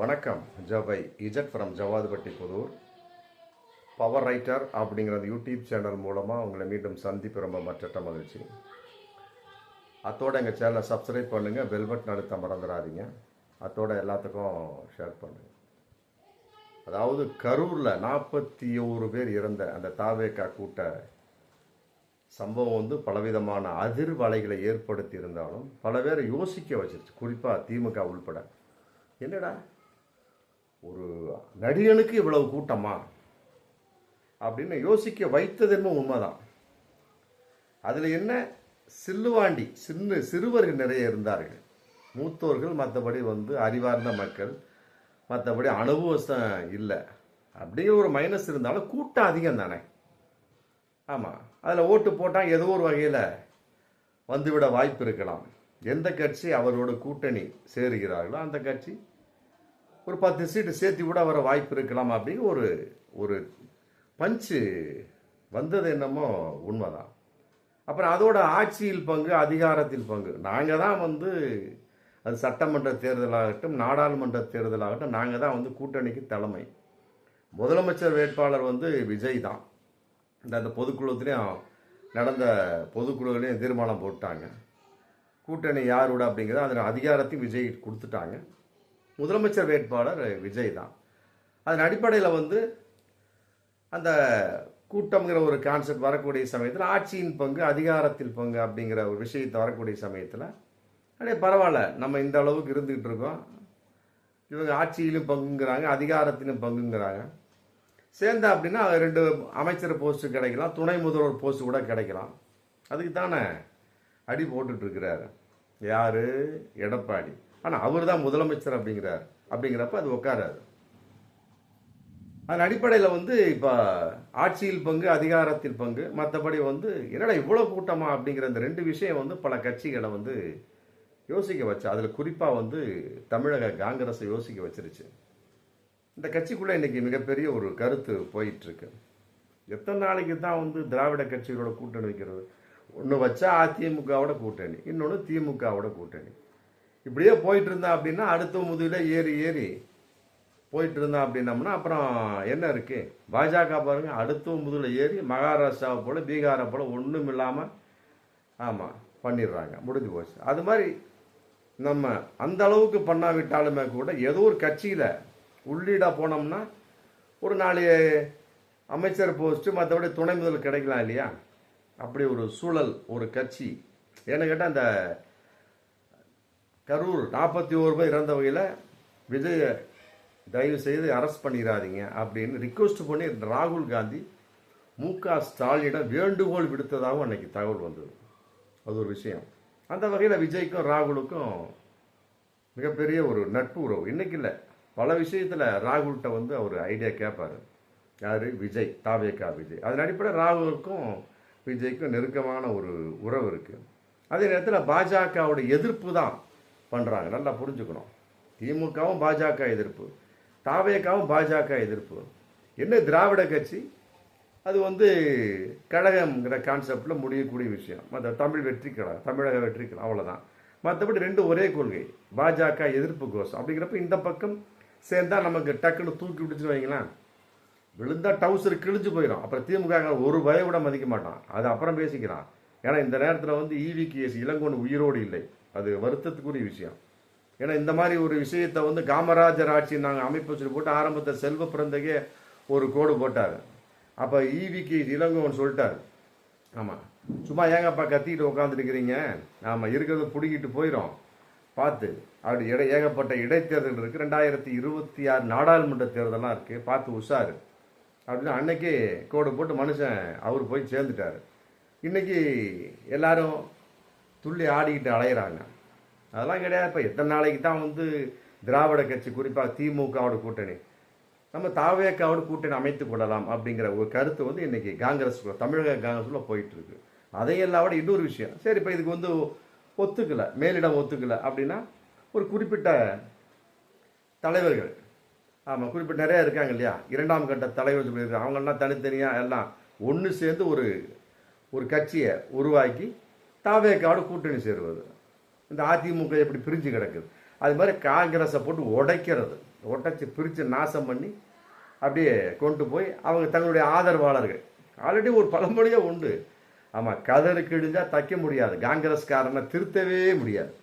வணக்கம் ஜவை. Z from Javadhupatti Pudur. Power writer அப்படிங்கிற அந்த யூடியூப் சேனல் மூலமாக உங்களை மீண்டும் சந்திப்பு ரொம்ப மற்ற மகிழ்ச்சி. அத்தோட எங்கள் சேனலை சப்ஸ்கிரைப் பண்ணுங்கள் பெல் பட்டன் அழுத்த மறந்துடாதீங்க. அத்தோட எல்லாத்துக்கும் ஷேர் பண்ணுங்கள் அதாவது கரூரில் நாற்பத்தி ஒரு பேர் இறந்த அந்த தாவேக்கா கூட்ட சம்பவம் வந்து பலவிதமான அதிர்வலைகளை ஏற்படுத்தி இருந்தாலும் பல பேரை யோசிக்க வச்சிருச்சு. குறிப்பாக திமுக உள்பட. என்னடா? ஒரு நடிகனுக்கு இவ்வளவு கூட்டமா? அப்படின்னு யோசிக்க வைத்தது என்னமோ உண்மைதான். அதில் என்ன? சில்லுவாண்டி சின்ன சிறுவர்கள் நிறைய இருந்தார்கள். மூத்தோர்கள் மற்றபடி வந்து அறிவார்ந்த மக்கள் மற்றபடி அனுபவம் இல்லை. அப்படிங்கிற ஒரு மைனஸ் இருந்தாலும் கூட்டம் அதிகம் தானே. ஆமாம் அதில் ஓட்டு போட்டால் ஏதோ ஒரு வகையில் வந்துவிட வாய்ப்பு இருக்கலாம். எந்த கட்சி அவரோட கூட்டணி சேருகிறார்களோ அந்த கட்சி ஒரு பத்து சீட்டு சேர்த்து கூட வர வாய்ப்பு இருக்கலாம் அப்படின்னு ஒரு ஒரு பஞ்சு வந்தது என்னமோ உண்மைதான். அப்புறம் அதோட ஆட்சியில் பங்கு அதிகாரத்தில் பங்கு. நாங்கள் தான் வந்து அது சட்டமன்ற தேர்தலாகட்டும் நாடாளுமன்ற தேர்தலாகட்டும் நாங்கள் தான் வந்து கூட்டணிக்கு தலைமை. முதலமைச்சர் வேட்பாளர் வந்து விஜய் தான். இந்த அந்த பொதுக்குழுத்துலேயும் நடந்த பொதுக்குழுவிலையும் தீர்மானம் போட்டாங்க. கூட்டணி யாரோட அப்படிங்கிறத அதில் அதிகாரத்தையும் விஜய் கொடுத்துட்டாங்க. முதலமைச்சர் வேட்பாளர் விஜய் தான் அதன் அடிப்படையில் வந்து அந்த கூட்டம்ங்கிற ஒரு கான்செப்ட் வரக்கூடிய சமயத்தில் ஆட்சியின் பங்கு அதிகாரத்தில் பங்கு அப்படிங்கிற ஒரு விஷயத்தை வரக்கூடிய சமயத்தில் அப்படியே பரவாயில்ல நம்ம இந்த அளவுக்கு இருந்துக்கிட்டு இருக்கோம். இவங்க ஆட்சியிலும் பங்குங்கிறாங்க அதிகாரத்திலும் பங்குங்கிறாங்க. சேர்ந்தா அப்படின்னா ரெண்டு அமைச்சர் போஸ்ட் கிடைக்கலாம் துணை முதல்வர் போஸ்ட் கூட கிடைக்கலாம். அதுக்கு தானே அடி போட்டுட்ருக்கிறாரு இருக்கிறாரு. எடப்பாடி. ஆனால் அவர் தான் முதலமைச்சர் அப்படிங்கிறார். அப்படிங்கிறப்ப அது உட்காராது அதன் அடிப்படையில் வந்து இப்போ ஆட்சியில் பங்கு அதிகாரத்தில் பங்கு மற்றபடி வந்து என்னடா இவ்வளோ கூட்டமா அப்படிங்கிற இந்த ரெண்டு விஷயம் வந்து பல கட்சிகளை வந்து யோசிக்க வச்சு அதில் குறிப்பாக வந்து தமிழக காங்கிரஸை யோசிக்க வச்சிருச்சு. இந்த கட்சிக்குள்ளே இன்றைக்கி மிகப்பெரிய ஒரு கருத்து போயிட்டுருக்கு. எத்தனை நாளைக்கு தான் வந்து திராவிட கட்சிகளோட கூட்டணி வைக்கிறது? ஒன்று வச்சா அதிமுகவோட கூட்டணி இன்னொன்று திமுகவோட கூட்டணி. இப்படியே போயிட்டு இருந்தா அப்படின்னா அடுத்த முதுகில் ஏறி ஏறி போயிட்டு இருந்தா அப்படின்னம்னா அப்புறம் என்ன இருக்கு? பாஜக பாருங்க அடுத்த முதுகில் ஏறி மகாராஷ்டிராவை போல பீகாரை போல ஒன்றும் இல்லாமல் ஆமாம் பண்ணிடுறாங்க. முடிஞ்சு போச்சு. அது மாதிரி நம்ம அந்த அளவுக்கு பண்ணாவிட்டாலுமே கூட ஏதோ ஒரு கட்சியில் உள்ளீடாக போனோம்னா ஒரு நாலு அமைச்சர் போஸ்ட்டு மற்றபடி துணை முதல் கிடைக்கலாம் இல்லையா? அப்படி ஒரு சூழல் ஒரு கட்சி. ஏன்னு கேட்டால் அந்த கரூர் நாற்பத்தி ஓரு பேர் இறந்த வகையில் விஜய தயவு செய்து அரெஸ்ட் பண்ணிடாதீங்க அப்படின்னு ரிக்வஸ்ட் பண்ணி ராகுல் காந்தி மு க ஸ்டாலினிடம் வேண்டுகோள் விடுத்ததாகவும் அன்னைக்கு தகவல் வந்தது. அது ஒரு விஷயம். அந்த வகையில் விஜய்க்கும் ராகுலுக்கும் மிகப்பெரிய ஒரு நட்பு உறவு. இன்னைக்கு இல்லை. பல விஷயத்தில் ராகுல்கிட்ட வந்து அவர் ஐடியா கேட்பாரு யார்? விஜய் தாவேக்கா விஜய். அதன் அடிப்படையில் ராகுலுக்கும் விஜய்க்கும் நெருக்கமான ஒரு உறவு இருக்குது அதே நேரத்தில் பாஜகவோட எதிர்ப்பு தான் பண்ணுறாங்க நல்லா புரிஞ்சுக்கணும். திமுகவும் பாஜக எதிர்ப்பு. தாவேக்காவும் பாஜக எதிர்ப்பு. என்ன திராவிட கட்சி? அது வந்து கழகம்ங்கிற கான்செப்டில் முடியக்கூடிய விஷயம். மற்ற தமிழ் வெற்றி கழகம் தமிழக வெற்றி கழகம் அவ்வளோதான் மற்றபடி ரெண்டும் ஒரே கொள்கை. பாஜக எதிர்ப்பு கோஷம் அப்படிங்கிறப்ப இந்த பக்கம் சேர்ந்தால் நமக்கு டக்குன்னு தூக்கி விட்டுச்சுன்னு வைங்களேன். விழுந்தால் டவுசர் கிழிஞ்சு போயிடும் அப்புறம் திமுக ஒரு பயம் கூட மதிக்க மாட்டான். அது அப்புறம் பேசிக்கிறான். ஏன்னா இந்த நேரத்தில் வந்து இவிகேஎஸ் கேஸ் இளங்கோன் உயிரோடு இல்லை. அது வருத்தத்துக்குரிய விஷயம். ஏன்னா இந்த மாதிரி ஒரு விஷயத்தை வந்து காமராஜர் ஆட்சி நாங்கள் அமைப்பு சொல்லி போட்டு ஆரம்பத்தை செல்வ பிறந்தகே ஒரு கோடு போட்டார். அப்போ ஈவிக்கு இளங்கோன்னு சொல்லிட்டார். ஆமாம் சும்மா ஏங்கப்பா கத்திக்கிட்டு உட்காந்துருக்கிறீங்க ஆமாம் இருக்கிறத பிடிக்கிட்டு போயிடும் பார்த்து அப்படி இடை ஏகப்பட்ட இடைத்தேர்தல் இருக்குது ரெண்டாயிரத்தி இருபத்தி ஆறு நாடாளுமன்ற தேர்தலாம் இருக்குது பார்த்து உஷாரு. அப்படின்னு அன்னைக்கு கோடு போட்டு மனுஷன் அவர் போய் சேர்ந்துட்டார். இன்றைக்கி எல்லாரும் துள்ளி ஆடிக்கிட்டு அலையிறாங்க. அதெல்லாம் கிடையாது. இப்போ எத்தனை நாளைக்கு தான் வந்து திராவிட கட்சி குறிப்பாக திமுகவோட கூட்டணி நம்ம தாவேக்காவோட கூட்டணி அமைத்து கொள்ளலாம் அப்படிங்கிற ஒரு கருத்து வந்து இன்றைக்கி காங்கிரஸ் தமிழக காங்கிரஸில் போயிட்டுருக்கு அதையெல்லாம் விட இன்னொரு விஷயம். சரி இப்போ இதுக்கு வந்து ஒத்துக்கலை மேலிடம் ஒத்துக்கலை அப்படின்னா ஒரு குறிப்பிட்ட தலைவர்கள் ஆமாம் குறிப்பிட்ட நிறையா இருக்காங்க இல்லையா? இரண்டாம் கட்ட தலைவர் சொல்லியிருக்காங்க. அவங்கெல்லாம் தனித்தனியாக எல்லாம் ஒன்று சேர்ந்து ஒரு ஒரு கட்சியை உருவாக்கி தாவேக்காவோட கூட்டணி சேருவது. இந்த அதிமுக எப்படி பிரிஞ்சு கிடக்குது. அது மாதிரி காங்கிரஸை போட்டு உடைக்கிறது. உடைச்சி பிரித்து நாசம் பண்ணி அப்படியே கொண்டு போய் அவங்க தங்களுடைய ஆதரவாளர்கள். ஆல்ரெடி ஒரு பழமொழியே உண்டு. ஆமாம் கதறு இடிஞ்சால் தைக்க முடியாது. காங்கிரஸ்காரனை திருத்தவே முடியாது.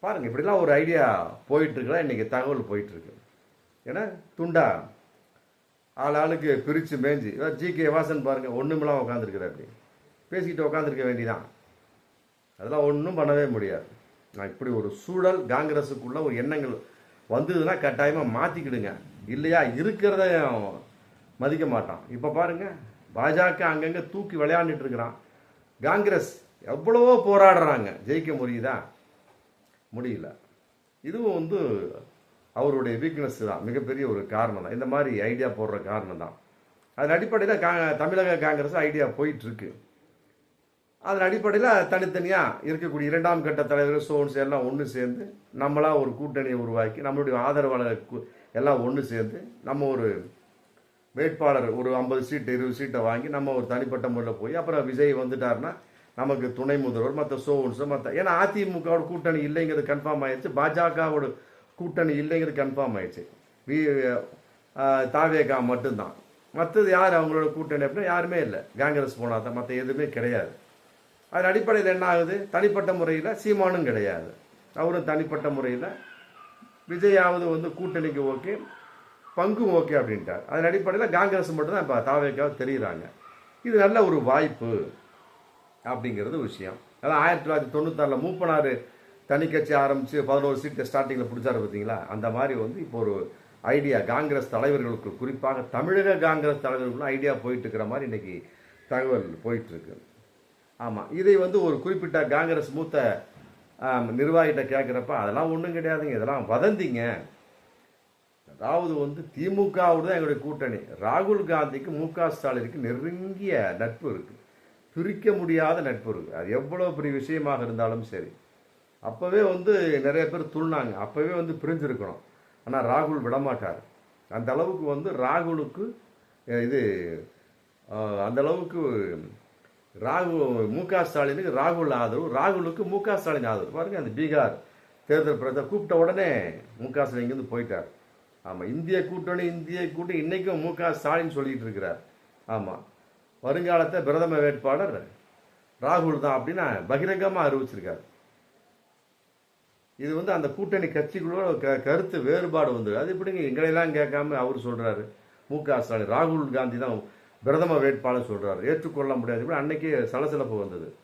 பாருங்க இப்படிலாம் ஒரு ஐடியா போயிட்டுருக்கலாம் இன்றைக்கி தகவல் போயிட்டுருக்கு. ஏன்னா துண்டா? ஆள் ஆளுக்கு பிரித்து மேய்ஞ்சி ஜி கே வாசன் பாருங்கள் ஒன்றுமெல்லாம் உட்காந்துருக்குற அப்படி. பேசிக்கிட்டு உட்காந்துருக்க வேண்டியதான் அதெல்லாம் ஒன்றும் பண்ணவே முடியாது. நான் இப்படி ஒரு சூழல் காங்கிரஸுக்குள்ள ஒரு எண்ணங்கள் வந்ததுன்னா கட்டாயமாக மாற்றிக்கிடுங்க இல்லையா? இருக்கிறத மதிக்க மாட்டான். இப்போ பாருங்க பாஜக அங்கங்கே தூக்கி விளையாண்டுட்டு இருக்கிறான். காங்கிரஸ் எவ்வளவோ போராடுறாங்க. ஜெயிக்க முடியுதா? முடியல. இதுவும் வந்து அவருடைய வீக்னஸ் தான். மிகப்பெரிய ஒரு காரணம் தான். இந்த மாதிரி ஐடியா போடுற காரணம் தான். அதன் அடிப்படையில் கா தமிழக காங்கிரஸ் ஐடியா போயிட்டுருக்கு அதன் அடிப்படையில் தனித்தனியாக இருக்கக்கூடிய இரண்டாம் கட்ட தலைவர் சோன்ஸ் எல்லாம் ஒன்று சேர்ந்து நம்மளாக ஒரு கூட்டணியை உருவாக்கி நம்மளுடைய ஆதரவாளர் எல்லாம் ஒன்று சேர்ந்து நம்ம ஒரு வேட்பாளர் ஒரு ஐம்பது சீட்டு இருபது சீட்டை வாங்கி நம்ம ஒரு தனிப்பட்ட முறையில் போய் அப்புறம் விஜய் வந்துட்டாருன்னா நமக்கு துணை முதல்வர் மற்ற சோன்ஸு மற்ற ஏன்னா அதிமுகவோட கூட்டணி இல்லைங்கிறது கன்ஃபார்ம் ஆயிடுச்சு பாஜகவோட கூட்டணி இல்லைங்கிறது கன்ஃபார்ம் ஆயிடுச்சு. வி தாவேகா மட்டும்தான். மற்றது யார் அவங்களோட கூட்டணி அப்படின்னா யாருமே இல்லை. காங்கிரஸ் போனால் தான் மற்ற எதுவுமே கிடையாது. அதன் அடிப்படையில் என்ன ஆகுது? தனிப்பட்ட முறையில் சீமானும் கிடையாது. அவரும் தனிப்பட்ட முறையில் விஜயாவது வந்து கூட்டணிக்கு ஓகே பங்கும் ஓகே அப்படின்ட்டார். அதன் அடிப்படையில் காங்கிரஸ் மட்டும்தான் இப்போ தாவேக்காக தெரியுறாங்க. இது நல்ல ஒரு வாய்ப்பு அப்படிங்கிறது விஷயம். அதான் ஆயிரத்தி தொள்ளாயிரத்தி தொண்ணூத்தாறில் மூப்பனார் தனி கட்சி ஆரம்பித்து பதினோரு சீட்டை ஸ்டார்டிங்கில் பிடிச்சாரு பார்த்தீங்களா அந்த மாதிரி வந்து இப்போ ஒரு ஐடியா காங்கிரஸ் தலைவர்களுக்கு குறிப்பாக தமிழக காங்கிரஸ் தலைவர்களுக்கு ஐடியா போயிட்டு இருக்கிற மாதிரி இன்றைக்கி தகவல் போயிட்டுருக்கு ஆமாம் இதை வந்து ஒரு குறிப்பிட்ட காங்கிரஸ் மூத்த நிர்வாகிகிட்ட கேட்குறப்ப அதெல்லாம் ஒன்றும் கிடையாதுங்க. இதெல்லாம் வதந்திங்க. அதாவது வந்து திமுகவோடு தான் எங்களுடைய கூட்டணி. ராகுல் காந்திக்கு மு க ஸ்டாலினுக்கு நெருங்கிய நட்பு இருக்குது பிரிக்க முடியாத நட்பு இருக்குது அது எவ்வளோ பெரிய விஷயமாக இருந்தாலும் சரி. அப்போவே வந்து நிறைய பேர் துள்ளாங்க அப்போவே வந்து பிரிஞ்சிருக்கணும். ஆனால் ராகுல் விடமாட்டார். அந்த அளவுக்கு வந்து ராகுலுக்கு இது அந்த அளவுக்கு ராகு மு க ஸ்டாலினுக்கு ராகுல் ஆதரவு ராகுலுக்கு மு க ஸ்டாலின் ஆதரவு. பாருங்க அந்த பீகார் தேர்தல் பிரச்சாரம் கூப்பிட்ட உடனே மு க ஸ்டாலின் இங்கேருந்து போயிட்டார். ஆமாம் இந்திய கூட்டணி இந்திய கூட்டணி இன்றைக்கும் மு க ஸ்டாலின் சொல்லிட்டு இருக்கிறார். ஆமாம் வருங்காலத்தை பிரதம வேட்பாளர் ராகுல் தான் அப்படின்னு பகிரங்கமாக அறிவிச்சிருக்காரு. இது வந்து அந்த கூட்டணி கட்சிகளோட க கருத்து வேறுபாடு வந்து அது எப்படிங்க எங்களையெல்லாம் கேட்காம அவர் சொல்கிறாரு மு க ஸ்டாலின் ராகுல் காந்தி தான் பிரதம வேட்பாளர் சொல்கிறார் ஏற்றுக்கொள்ள முடியாது. இப்படி அன்னைக்கு சலசலப்பு வந்தது.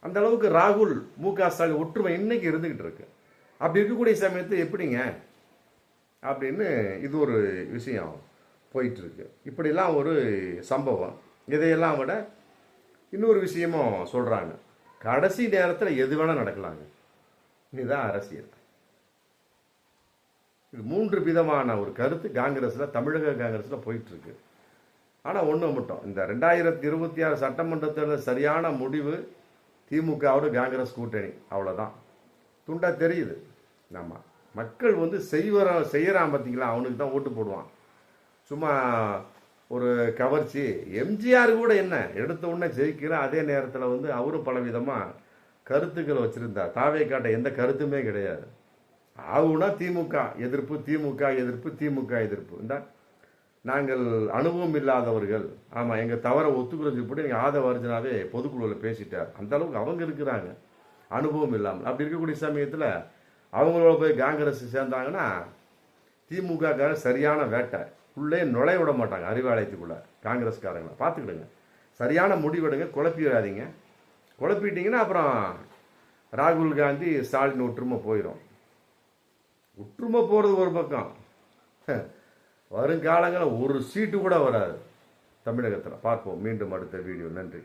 அந்த அளவுக்கு ராகுல் மு க ஸ்டாலின் ஒற்றுமை இன்னைக்கு இருந்துகிட்டு இருக்கு. அப்படி இருக்கக்கூடிய சமயத்து எப்படிங்க? அப்படின்னு இது ஒரு விஷயம் போயிட்டுருக்கு இப்படிலாம் ஒரு சம்பவம். இதையெல்லாம் விட இன்னொரு விஷயமும் சொல்கிறாங்க கடைசி நேரத்தில் எது வேணால் நடக்கலாங்க. இதுதான் அரசியல். இது மூன்று விதமான ஒரு கருத்து காங்கிரஸில் தமிழக காங்கிரஸில் போயிட்டுருக்கு ஆனால் ஒன்று மட்டும். இந்த ரெண்டாயிரத்தி இருபத்தி ஆறு சட்டமன்ற தேர்தல் சரியான முடிவு திமுகவோட காங்கிரஸ் கூட்டணி. அவ்வளோதான் துண்டா தெரியுது. நம்ம மக்கள் வந்து செய்வர செய்கிறான் பார்த்தீங்களா அவனுக்கு தான் ஓட்டு போடுவான். சும்மா ஒரு கவர்ச்சி. எம்ஜிஆர் கூட என்ன? எடுத்த உடனே ஜெயிக்கிற அதே நேரத்தில் வந்து அவரும் பலவிதமாக கருத்துக்கள் வச்சுருந்தார். தாவே காட்ட எந்த கருத்துமே கிடையாது. ஆகுனா திமுக எதிர்ப்பு திமுக எதிர்ப்பு திமுக எதிர்ப்பு. இந்த நாங்கள் அனுபவம் இல்லாதவர்கள். ஆமாம் எங்கள் தவறை ஒத்துக்கிறது இப்படி நீங்கள் ஆதவ அர்ஜுனாவே பொதுக்குழுவில் பேசிட்டார். அந்த அளவுக்கு அவங்க இருக்கிறாங்க. அனுபவம் இல்லாமல். அப்படி இருக்கக்கூடிய சமயத்தில் அவங்களோட போய் காங்கிரஸ் சேர்ந்தாங்கன்னா திமுகக்கார சரியான வேட்டை. உள்ளே நுழைய விட மாட்டாங்க அறிவாலயத்துக்குள்ளே காங்கிரஸ்காரங்களை. பார்த்துக்கிடுங்க. சரியான முடிவெடுங்க குழப்பிடாதீங்க. குழப்பிட்டீங்கன்னா அப்புறம் ராகுல் காந்தி ஸ்டாலின் ஒற்றுமை போயிடும் ஒற்றுமை போகிறது ஒரு பக்கம். வருங்காலங்களில் ஒரு சீட்டு கூட வராது தமிழகத்தில். பார்ப்போம். மீண்டும் அடுத்த வீடியோ. நன்றி.